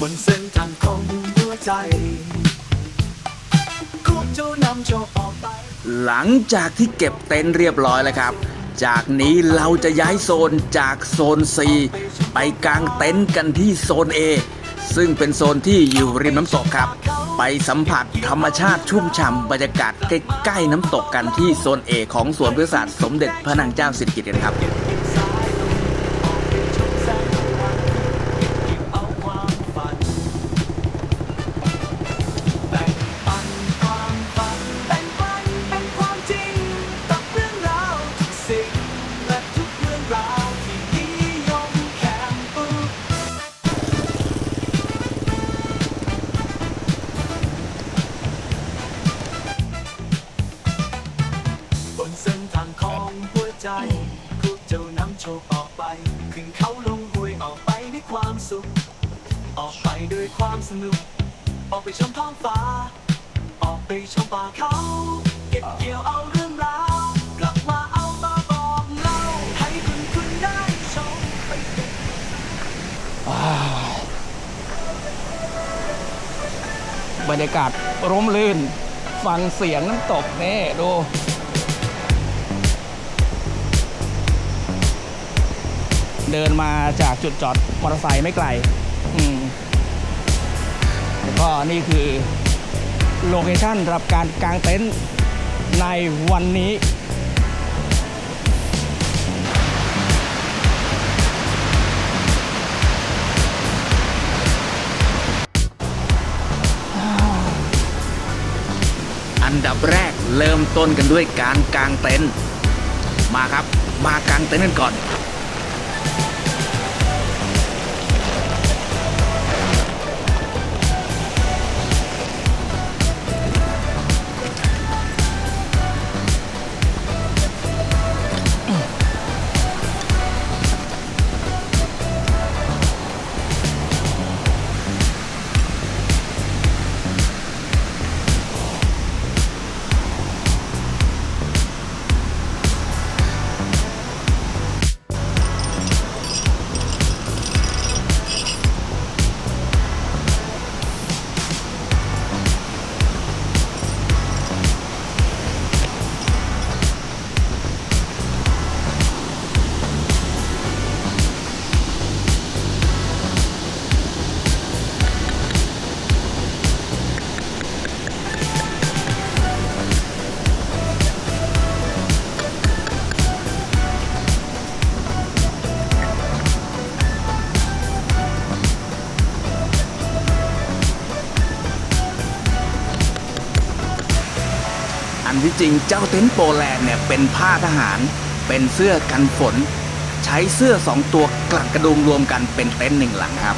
บนเส้นทางของหัวใจคุกเจ้านำโชคออกไป หลังจากที่เก็บเต็นท์เรียบร้อยแล้วครับ จากนี้เราจะย้ายโซนจากโซน C ไปกลางเต็นท์กันที่โซน A ซึ่งเป็นโซนที่อยู่ริมน้ำตกครับ ไปสัมผัสธรรมชาติชุ่มฉ่ำบรรยากาศใกล้ๆน้ำตกกันที่โซน A ของสวนพฤกษศาสตร์สมเด็จพระนางเจ้าสิริกิติ์กันครับ ใจพวกเจ้านำโชคออกไป ขึ้นเขาลงห้วยออกไปด้วยความสุข ออกไปด้วยความสนุก ออกไปชมท้องฟ้า ออกไปชมป่าเขา เก็บเกี่ยวเอาเรื่องราว กลับมาเอามาบอกเล่า ให้คุณคุณได้ชมไปเป็นบรรยากาศร่มรื่น ฟังเสียงน้ำตกนี่ดู เดินมาจากจุดจอดมอเตอร์ไซค์ไม่ไกล อืมแล้วก็นี่คือโลเคชั่นสำหรับการกางเต็นท์ในวันนี้อันดับแรกเริ่มต้นกันด้วยการกางเต็นท์มาครับ มากางเต็นท์กันก่อน จริงเจ้าเต็นท์โปแลนด์เนี่ยเป็นผ้าทหาร เป็นเสื้อกันฝน ใช้เสื้อสองตัวกลัดกระดุมรวมกันเป็นเต็นท์หนึ่งหลังครับ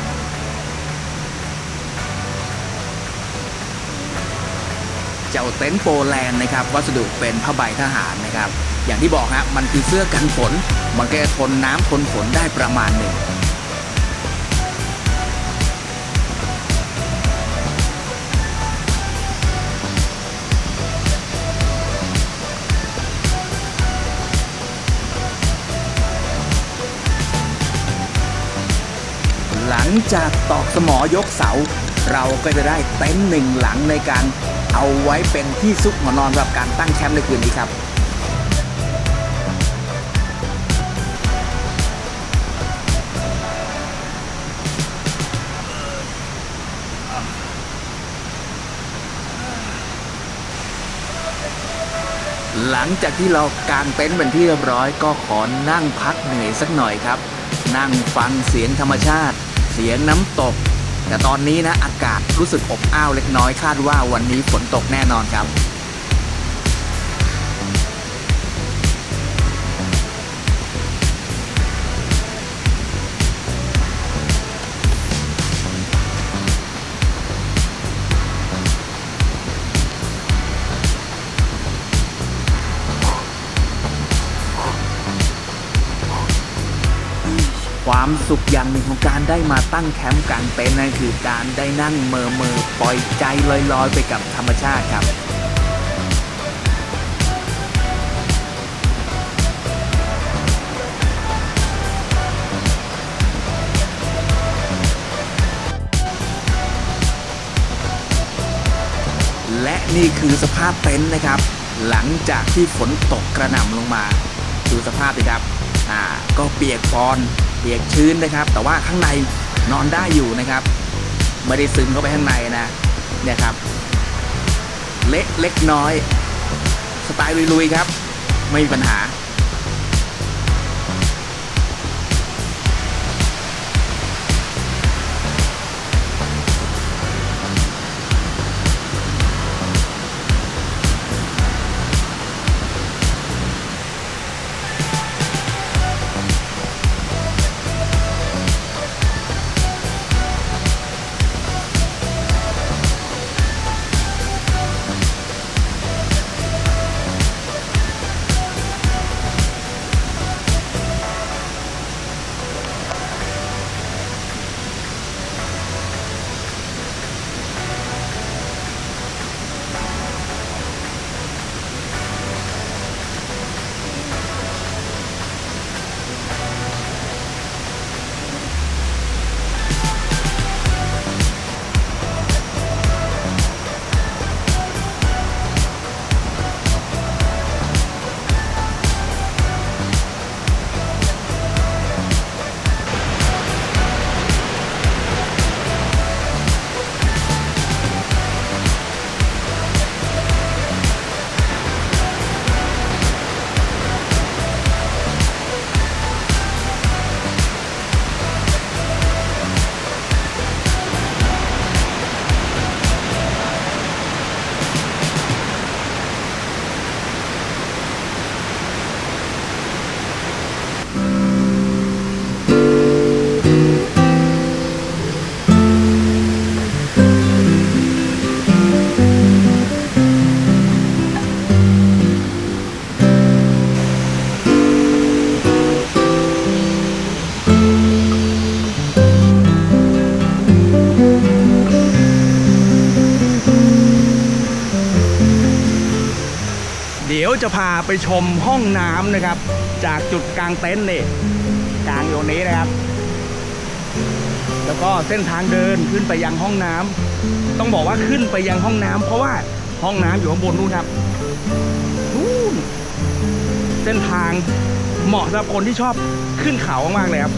เจ้าเต็นท์โปแลนด์นะครับวัสดุเป็นผ้าใบทหารนะครับ อย่างที่บอกฮะมันคือเสื้อกันฝน มันก็ทนน้ำทนฝนได้ประมาณหนึ่ง งจากตอกสมอยกเสา เราก็จะได้เต็นท์หนึ่งหลังในการเอาไว้เป็นที่ซุกหัวนอนสำหรับการตั้งแคมป์ในคืนนี้ครับ หลังจากที่เรากางเต็นท์เป็นที่เรียบร้อยก็ขอนั่งพักเหนื่อยสักหน่อยครับ นั่งฟังเสียงธรรมชาติ สียงน้ำตก แต่ตอนนี้นะอากาศรู้สึกอบอ้าวเล็กน้อยคาดว่าวันนี้ฝนตกแน่นอนครับ อย่างหนึ่งของการได้มาตั้งแคมป์กลางเต็นท์นั่นคือการได้นั่งเมอเมอปล่อยใจลอยๆ ไปกับธรรมชาติครับและนี่คือสภาพเต็นท์นะครับ หลังจากที่ฝนตกกระหน่ำลงมา ดูสภาพสิครับ อ่า ก็เปียกปอน เปียกชื้นนะครับ แต่ว่าข้างในนอนได้อยู่นะครับไม่ได้ซึมเข้าไปข้างในนะเนี่ยครับ เล็กเล็กน้อย สไตล์ลุยๆครับ ไม่มีปัญหา ยวจะพาไปชมห้องน้ำนะครับ จากจุดกลางเต็นท์นี่กลางอยู่ตรงนี้นะครับ แล้วก็เส้นทางเดินขึ้นไปยังห้องน้ำต้องบอกว่าขึ้นไปยังห้องน้ำเพราะว่าห้องน้ำอยู่ข้างบนนู่นครับนู่นเส้นทางเหมาะสำหรับคนที่ชอบขึ้นเขามากๆเลยครับ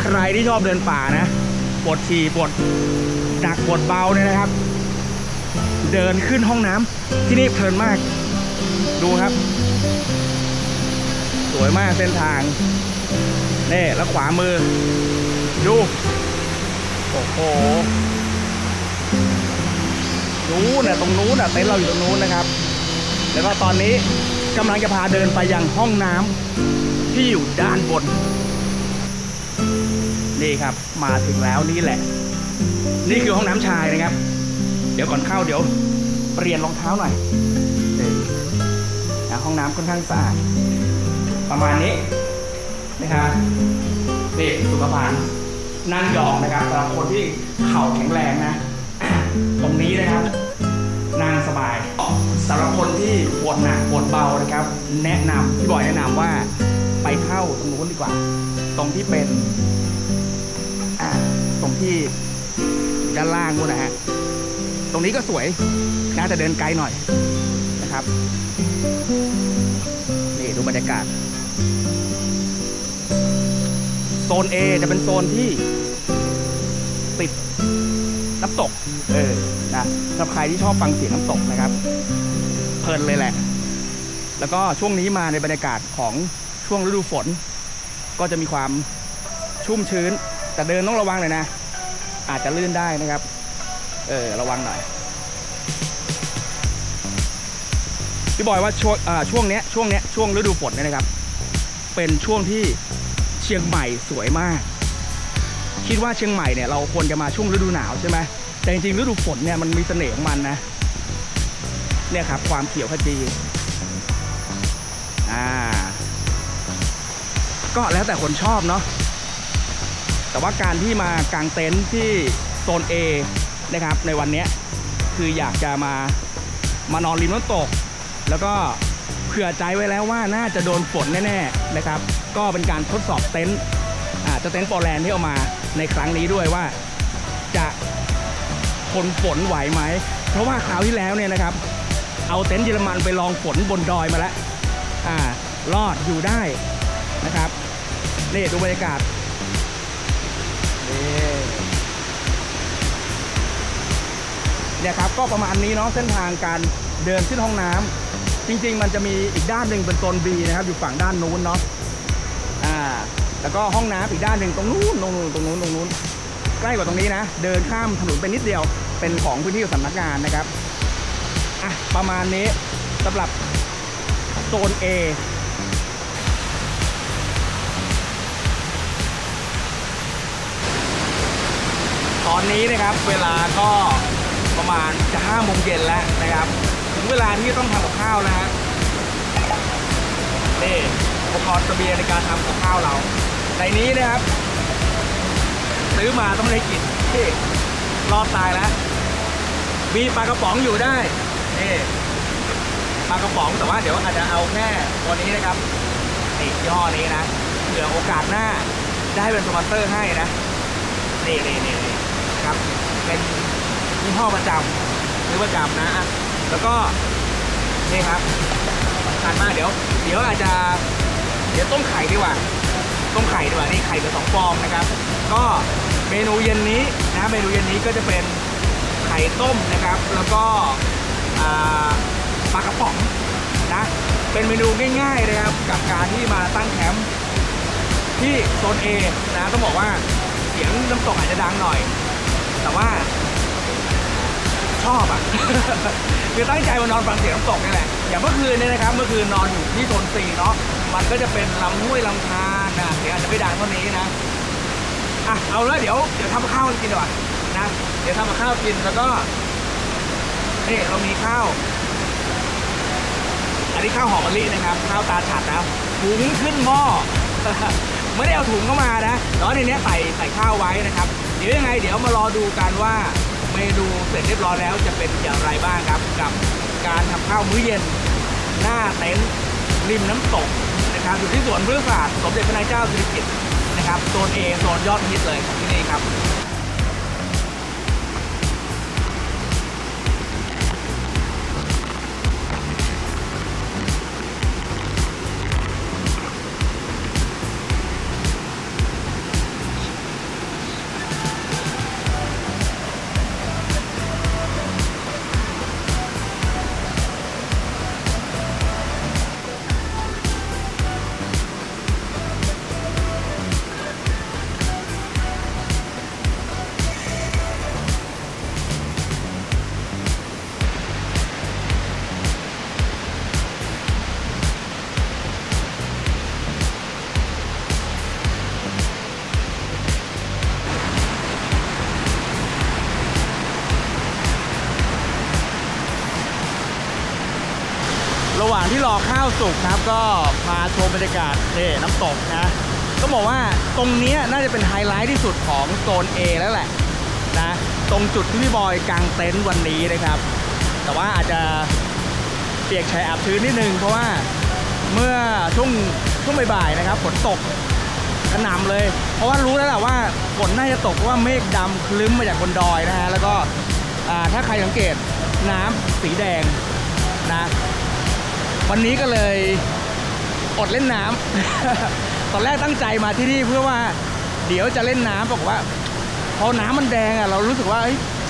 ใครที่ชอบเดินป่านะปวดฉี่ปวดหนักปวดเบาเนี่ยนะครับ เดินขึ้นห้องน้ำที่นี่เพลินมาก ดูครับ สวยมากเส้นทางนี่แล้วขวามือ ดู โอ้โหนู้นน่ะตรงนู้นนะเต็นท์เราอยู่ตรงนู้นนะครับ แล้วก็ตอนนี้กำลังจะพาเดินไปยังห้องน้ำที่อยู่ด้านบน นี่ครับมาถึงแล้วนี่แหละ นี่คือห้องน้ำชายนะครับ เดี๋ยวก่อนเข้าเดี๋ยว เปลี่ยนรองเท้าหน่อย ห้องน้ำค่อนข้างสะอาด ประมาณนี้นะครับนี่สุขภัณฑ์นั่งยองนะครับสำหรับคนที่เข่าแข็งแรงนะ ตรงนี้นะครับ นั่งสบายสำหรับคนที่ปวดหนักปวดเบานะครับ แนะนำพี่บอยแนะนำว่าไปเข้าตรงนู้นดีกว่า ตรงที่เป็นตรงที่ด้านล่างนู้นนะฮะตรงนี้ก็สวยน่าจะเดินไกลหน่อยนะครับ บรรยากาศ โซน A จะเป็นโซนที่ ติดน้ำตก เออ นะสำหรับใครที่ชอบฟังเสียงน้ำตกนะครับ เพลินเลยแหละ แล้วก็ช่วงนี้มาในบรรยากาศของช่วงฤดูฝน ก็จะมีความชุ่มชื้น แต่เดินต้องระวังหน่อยนะ อาจจะลื่นได้นะครับ เออ ระวังหน่อย พี่บอยว่าช่วงช่วงเนี้ยช่วงเนี้ยช่วงฤดูฝนเนี่ยนะครับ เป็นช่วงที่เชียงใหม่สวยมาก คิดว่าเชียงใหม่เนี่ยเราควรจะมาช่วงฤดูหนาวใช่ไหมแต่จริงๆฤดูฝนเนี่ยมันมีเสน่ห์ของมันนะเนี่ยครับความเขียวขจีอ่า ก็แล้วแต่คนชอบเนาะแต่ว่าการที่มากางเต็นท์ที่โซน A นะครับในวันนี้คืออยากจะมามานอนริมน้ำตก แล้วก็เผื่อใจไว้แล้วว่าน่าจะโดนฝนแน่ๆนะครับ ก็เป็นการทดสอบเต็นท์อาเจะเต็นท์โปรแลนด์ที่เอามาในครั้งนี้ด้วยว่าจะทนฝนไหวไหม เพราะว่าคราวที่แล้วเนี่ยนะครับ เอาเต็นท์เยอรมันไปลองฝนบนดอยมาแล้วอ่ารอดอยู่ได้นะครับนี่ดูบรรยากาศเนี่ยครับก็ประมาณนี้เนาะเส้นทางการเดินขึ้นห้องน้ำ จริงๆ มันจะมีอีกด้านหนึ่งเป็นโซน B นะครับ อยู่ฝั่งด้านนู้นเนาะอ่า แล้วก็ห้องน้ำอีกด้านหนึ่งตรงนู้นตรงนู้นตรงนู้นตรงนู้นใกล้กว่าตรงนี้นะ เดินข้ามถนนไปนิดเดียวเป็นของพื้นที่สำนักงานนะครับอะประมาณนี้สำหรับโซน A ตอนนี้นะครับเวลาก็ประมาณจะห้าโมงเย็นแล้วนะครับ เวลาที่ต้องทำกับข้าวแล้วฮะนี่อุปกรณ์เสบียงในการทำกับข้าวเรา ในนี้นะครับ ซื้อมาต้องได้กินนี่รอดตายแล้วมีปลากระป๋องอยู่ได้นี่ปลากระป๋องแต่ว่าเดี๋ยวอาจจะเอาแค่ตัวนี้นะครับนี่ย่อนี้นะเผื่อโอกาสหน้าได้เป็นสปอนเซอร์ให้นะนี่นี่นี่ครับเป็นยี่ห้อประจำซื้อประจำนะ แล้วก็นี่ครับสำคัญมากเดี๋ยว เดี๋ยวอาจจะเดี๋ยวต้มไข่ดีกว่า ต้มไข่ดีกว่านี่ไข่เหลือสองฟองนะครับ ก็เมนูเย็นนี้นะเมนูเย็นนี้ก็จะเป็นไข่ต้มนะครับ แล้วก็ปลากระป๋องนะเป็นเมนูง่ายๆนะครับกับการที่มาตั้งแคมป์ที่โซน A นะต้องบอกว่าเสียงน้ำตกอาจจะดังหน่อย แต่ว่า ชอบอะ คือตั้งใจมานอนฟังเสียงน้ำตกนี่แหละ อย่างเมื่อคืนเนี่ยนะครับ เมื่อคืนนอนอยู่ที่โซนซีเนาะ มันก็จะเป็นลำห้วยลำธารนะเสียงอาจจะไม่ดังเท่านี้นะ อะ เอาแล้วเดี๋ยวเดี๋ยวทำข้าวกินดีกว่านะ เดี๋ยวทำข้าวกินแล้วก็นี่เรามีข้าว อันนี้ข้าวหอมมะลินะครับ ข้าวตาฉัดนะหุงขึ้นหม้อไม่ได้เอาถุงเข้ามานะแต่ว่าในนี้ใส่ใส่ข้าวไว้นะครับ เดี๋ยวยังไง เดี๋ยวมารอดูกันว่า เมนูเสร็จเรียบร้อยแล้วจะเป็นอย่างไรบ้างครับ กับการทำข้าวมื้อเย็น หน้าเต็นท์ริมน้ำตกนะครับอยู่ที่สวนพฤกษศาสตร์สมเด็จพระนางเจ้าสิริกิติ์นะครับโซนเอโซนยอดฮิตเลยของที่นี่ครับาวสุกครับก็พาชมบรรยากาศนี่น้ำตกนะก็บอกว่าตรงนี้น่าจะเป็นไฮไลท์ที่สุดของโซน A แล้วแหละนะตรงจุดที่พี่บอยกางเต็นท์วันนี้นะครับ แต่ว่าอาจจะเปียกแฉะอับชื้นนิดนึงเพราะว่าเมื่อช่วงช่วงบ่ายๆนะครับฝนตกกระหน่ำเลย เพราะว่ารู้แล้วแหละว่าฝนน่าจะตกเพราะว่าเมฆดำคลึ้มมาจากบนดอยนะฮะแล้วก็ถ้าใครสังเกตน้ำสีแดงนะ วันนี้ก็เลยอดเล่นน้ำ ตอนแรกตั้งใจมาที่นี่เพื่อว่า เดี๋ยวจะเล่นน้ำบอกว่า พอน้ำมันแดงอะเรารู้สึกว่า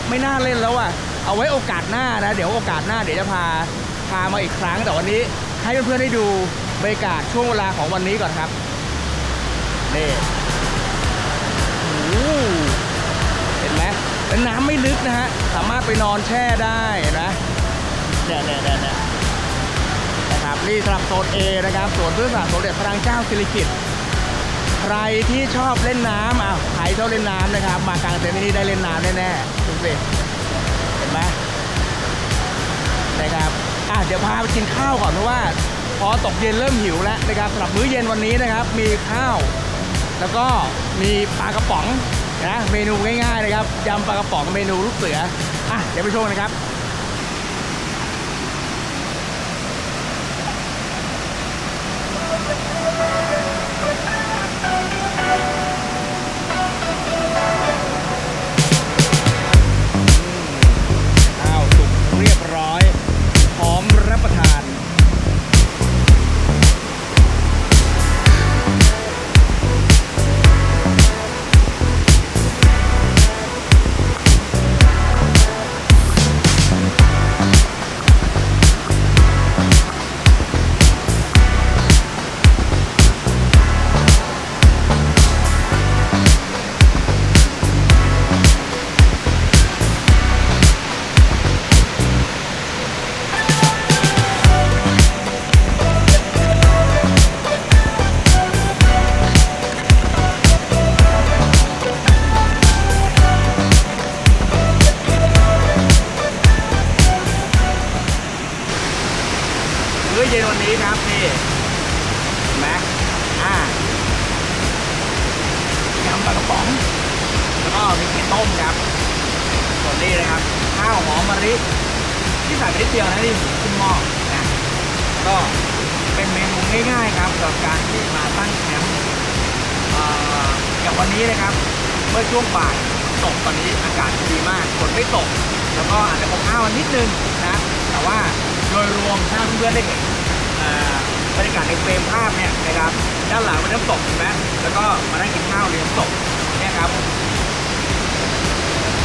ไม่น่าเล่นแล้วอะเอาไว้โอกาสหน้านะ เดี๋ยวโอกาสหน้าเดี๋ยวจะพาพามาอีกครั้งแต่วันนี้ ให้เพื่อนๆได้ดูบรรยากาศช่วงเวลาของวันนี้ก่อนครับนี่เห็นไหมน้ำไม่ลึกนะฮะสามารถไปนอนแช่ได้นไหมเนี่ยเนี่ยเนี่ย นะครับนี่สำหรับโซน A นะครับสวนพฤกษศาสตร์สมเด็จพระนางเจ้าสิริกิติ์ใครที่ชอบเล่นน้ำอะใครชอบเล่นน้ำนะครับ มากลางเต็นท์ที่นี่ได้เล่นน้ำแน่ๆดูสิเห็นไหมนะครับอะเดี๋ยวพาไปกินข้าวก่อนเพราะว่า พอตกเย็นเริ่มหิวแล้วนะครับสำหรับมื้อเย็นวันนี้นะครับ มีข้าว แล้วก็มีปลากระป๋องนะเมนูง่ายๆนะครับยำปลากระป๋องเมนูลูกเสืออะเดี๋ยวไปชมกันนะครับ วงบ่ายตกตอนนี้อากาศดีมากฝนไม่ตก แล้วก็อาจจะตกอ้าวนิดนึงนะแต่ว่าโดยรวมถ้าเพื่อนๆได้เห็นบรรยากาศในเฟรมภาพเนี่ยนะครับด้านหลังมันน้ำตกเห็นไหมแล้วก็มานั่งกินข้าวเรียนน้ำตกเนี่ยครับ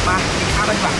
มากินข้าวกันดีกว่า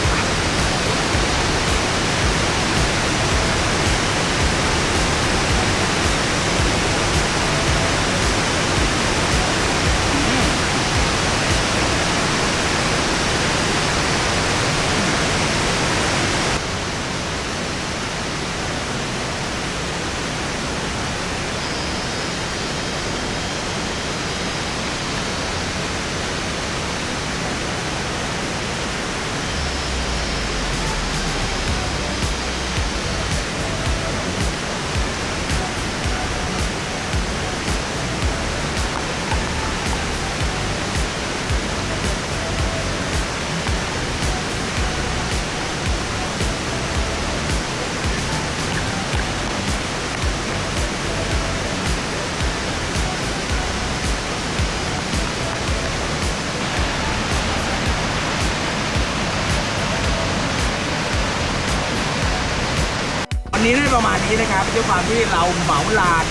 นี้นะครับด้วยความที่เราเหมาลาน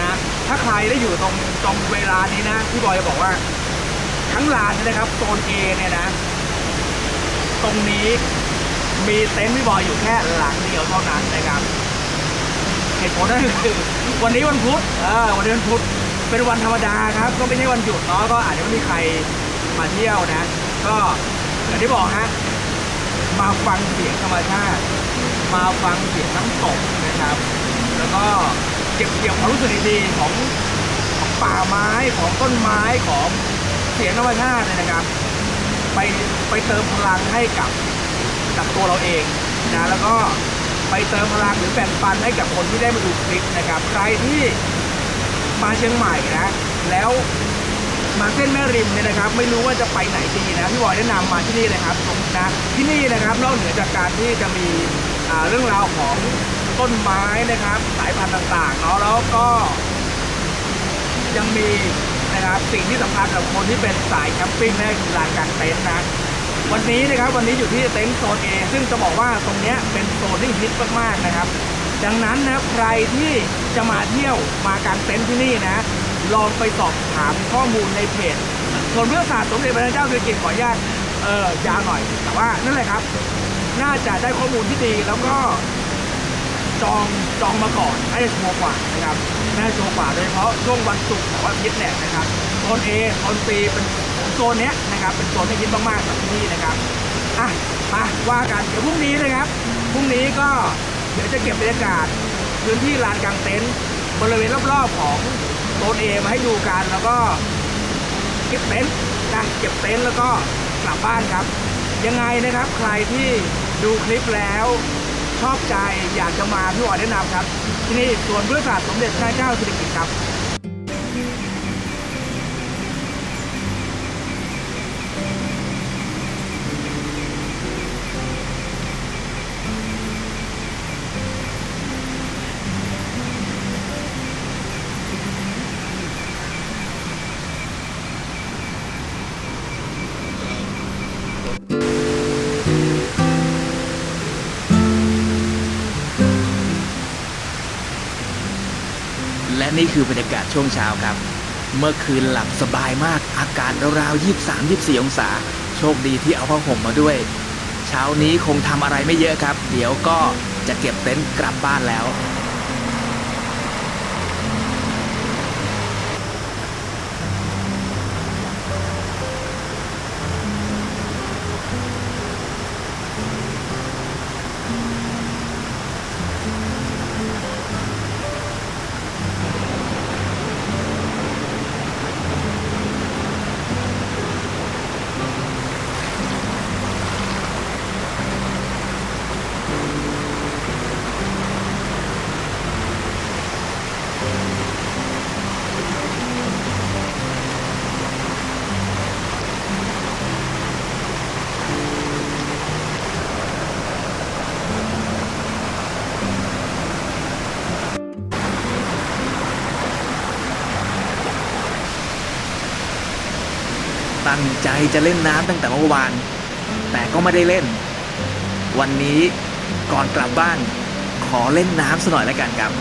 นะถ้าใครได้อยู่ตรงตรงเวลานี้นะพี่บอยจะบอกว่า ทั้งลานนะครับโซน A เนี่ยนะ ตรงนี้มีเต็นท์พี่บอยอยู่แค่หลังเดียวเท่านั้นนะครับเหตุผลนั่นคือวันนี้วันพุธเออวันนี้วันพุธเป็นวันธรรมดาครับ ก็ไม่ใช่วันหยุดเนาะก็อาจจะไม่มีใครมาเที่ยวนะ ก็อย่างที่บอกฮะ มาฟังเสียงธรรมชาติ มาฟังเสียงน้ำตกนะครับ แล้วก็เก็บเกี่ยวความรู้สึกดีๆของของป่าไม้ของต้นไม้ของเสียงธรรมชาติเนี่ยนะครับ ไปไปเติมพลังให้กับกับตัวเราเองนะแล้วก็ไปเติมพลังหรือแบ่งปันให้กับคนที่ได้มาดูคลิปนะครับใครที่มาเชียงใหม่นะแล้ว มาเส้นแม่ริมเนี่ยนะครับ ไม่รู้ว่าจะไปไหนดีนะพี่บอยแนะนำมาที่นี่เลยครับตรงนะที่นี่นะครับนอกเหนือจากการที่จะมีเรื่องราวของต้นไม้นะครับ สายพันธุ์ต่างๆเนาะแล้วก็ยังมีนะครับสิ่งที่สำคัญกับคนที่เป็นสายแคมปิ้งนั่นคือลานกางเต็นท์นะวันนี้นะครับวันนี้อยู่ที่เต็นท์โซน A ซึ่งจะบอกว่าตรงเนี้ยเป็นโซนที่ฮิตมากๆนะครับ ดังนั้นนะใครที่จะมาเที่ยวมากางเต็นท์ที่นี่นะ ลองไปสอบถามข้อมูลในเพจส่วนเพื่อศาสตร์สมเด็จพระเจ้าสุริกิติ์ขออนุญาตเออยาวหน่อย แต่ว่านั่นแหละครับ น่าจะได้ข้อมูลที่ดีแล้วก็จองจองมาก่อนให้ชัวร์กว่านะครับน่าชัวร์กว่าโดยเฉพาะช่วงวันศุกร์กับวันอาทิตย์เนี่ยนะครับโซน A โซน B เป็นโซนเนี้ยนะครับ เป็นโซนที่ฮิตมากๆสำหรับที่นี่นะครับอะมาว่ากันเดี๋ยวพรุ่งนี้นะครับพรุ่งนี้ก็เดี๋ยวจะเก็บบรรยากาศพื้นที่ลานกลางเต็นท์บริเวณรอบๆของ โซน A มาให้ดูกันแล้วก็เก็บเต็นท์นะเก็บเต็นท์แล้วก็กลับบ้านครับ ยังไงนะครับ ใครที่ดูคลิปแล้วชอบใจอยากจะมาพี่อ๋อแนะนำครับ ที่นี่สวนพฤกษศาสตร์สมเด็จพระเจ้าสิริกิติ์ครับ นี่คือบรรยากาศช่วงเช้าครับ เมื่อคืนหลับสบายมากอากาศราวๆ23 24 องศา โชคดีที่เอาผ้าห่มมาด้วย เช้านี้คงทำอะไรไม่เยอะครับ เดี๋ยวก็จะเก็บเต็นท์กลับบ้านแล้ว ใจจะเล่นน้ำตั้งแต่เมื่อวาน แต่ก็ไม่ได้เล่น วันนี้ก่อนกลับบ้านขอเล่นน้ำสักหน่อยแล้วกันครับ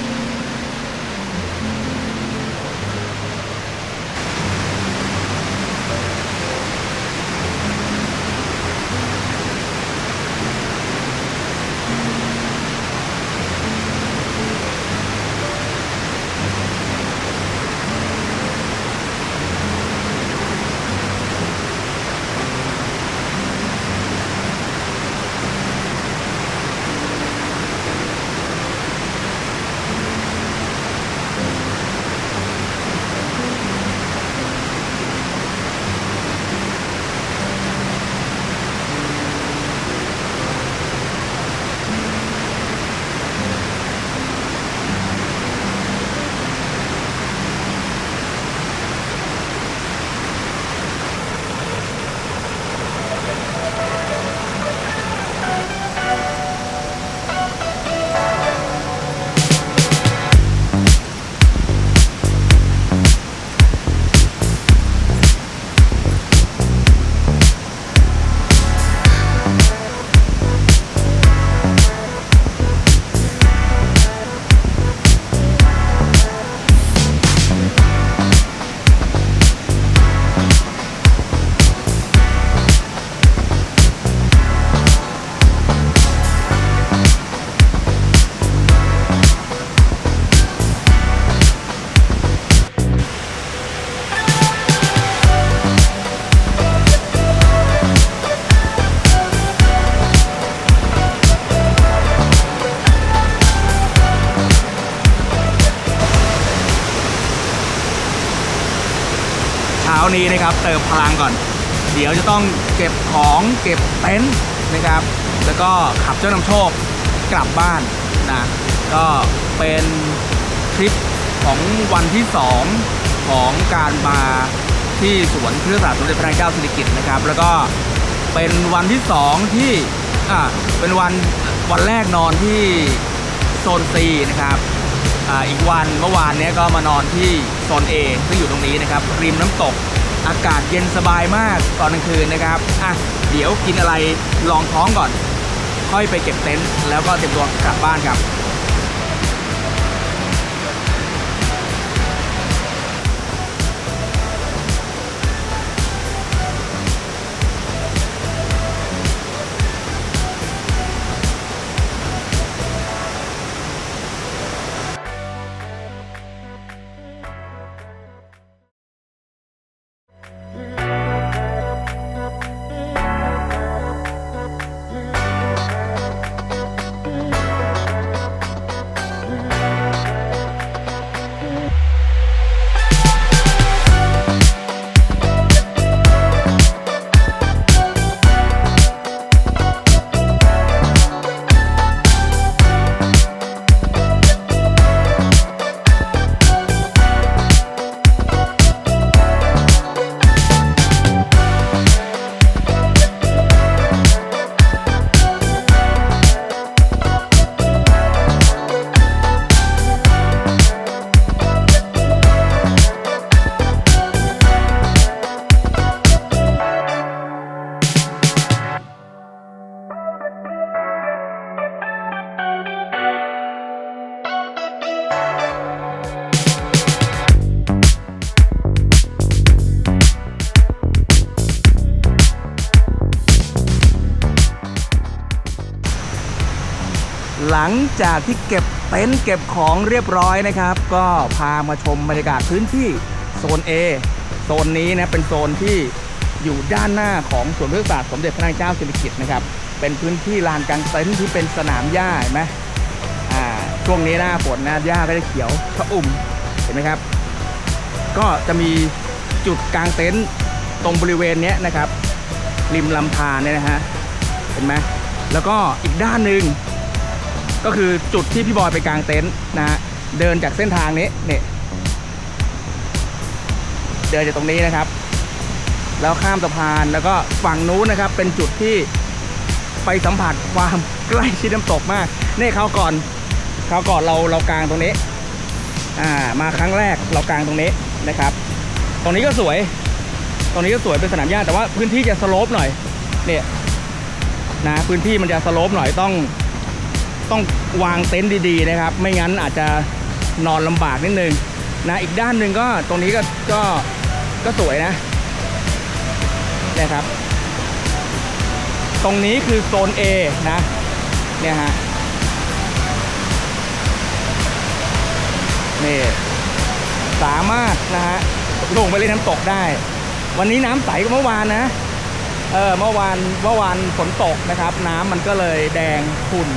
เติมพลังก่อน เดี๋ยวจะต้องเก็บของเก็บเต็นท์นะครับ แล้วก็ขับเจ้านำโชคกลับบ้านนะก็เป็นทริปของวันที่ 2 ของการมาที่สวนเครื่องศาสตร์สมเด็จพระนางเจ้าสิริกิติ์นะครับ แล้วก็เป็นวันที่ 2 ที่อ่าเป็นวันวันแรกนอนที่โซน C นะครับอ่าอีกวันเมื่อวานเนี้ยก็มานอนที่โซน A ซึ่งอยู่ตรงนี้นะครับริมน้ำตก อากาศเย็นสบายมากตอนกลางคืนนะครับอะเดี๋ยวกินอะไรลองท้องก่อน ค่อยไปเก็บเต็นท์แล้วก็เตรียมตัวกลับบ้านครับ หลังจากที่เก็บเต็นท์เก็บของเรียบร้อยนะครับ ก็พามาชมบรรยากาศพื้นที่โซน A โซนนี้นะเป็นโซนที่อยู่ด้านหน้าของสวนพฤกษศาสตร์สมเด็จพระนางเจ้าสิริกิติ์นะครับ เป็นพื้นที่ลานกลางเต็นท์ที่เป็นสนามหญ้าเห็นไหมอ่าช่วงนี้หน้าฝนนะหญ้าก็จะเขียวชอุ่มเห็นไหมครับ ก็จะมีจุดกลางเต็นท์ตรงบริเวณนี้นะครับ ริมลำธารเนี่ยนะฮะเห็นไหมแล้วก็อีกด้านหนึ่ง ก็คือจุดที่พี่บอยไปกางเต็นท์นะฮะเดินจากเส้นทางนี้เนี่ยเดินจากตรงนี้นะครับ แล้วข้ามสะพานแล้วก็ฝั่งนู้นนะครับ เป็นจุดที่ไปสัมผัสความใกล้ชิดน้ำตกมากนี่เขาก่อนเขาก่อนเราเรากางตรงนี้ อ่ามาครั้งแรกเรากางตรงนี้นะครับ ตรงนี้ก็สวย ตรงนี้ก็สวยเป็นสนามหญ้าแต่ว่าพื้นที่จะสโลปหน่อยเนี่ยนะพื้นที่มันจะสโลปหน่อยต้อง ต้องวางเต็นท์ดีๆนะครับ ไม่งั้นอาจจะนอนลำบากนิดนึงนะอีกด้านหนึ่งก็ตรงนี้ก็ก็ก็สวยนะเนี่ยครับ ตรงนี้คือโซน A นะเนี่ยฮะนี่สามารถนะฮะลงไปเล่นน้ำตกได้ วันนี้น้ำใสกว่าเมื่อวานนะเออเมื่อวานเมื่อวานฝนตกนะครับ น้ำมันก็เลยแดงขุ่น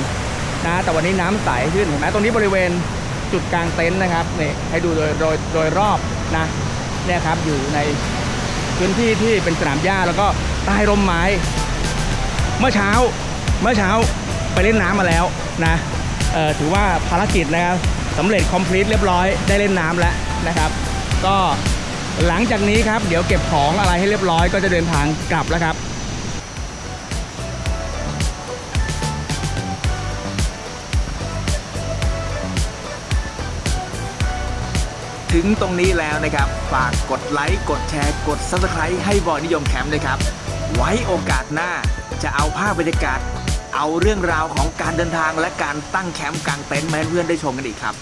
นะแต่วันนี้น้ำใสขึ้นเห็นไหมตรงนี้บริเวณจุดกลางเต็นท์นะครับนี่ให้ดูโดยโดยโดยรอบนะเนี่ยครับอยู่ในพื้นที่ที่เป็นสนามหญ้าแล้วก็ใต้ร่มไม้ เมื่อเช้าเมื่อเช้าไปเล่นน้ำมาแล้วนะถือว่าภารกิจนะครับสำเร็จคอมพลีทเรียบร้อยได้เล่นน้ำแล้วนะครับ ก็หลังจากนี้ครับ เดี๋ยวเก็บของอะไรให้เรียบร้อยก็จะเดินทางกลับแล้วครับ งตรงนี้แล้วนะครับ ฝากกดไลค์กดแชร์กด Subscribe ให้บอยนิยมแคมป์เลยครับ ไว้โอกาสหน้าจะเอาภาพบรรยากาศ เอาเรื่องราวของการเดินทางและการตั้งแคมป์กางเต็นท์มาให้เพื่อนได้ชมกันอีกครับ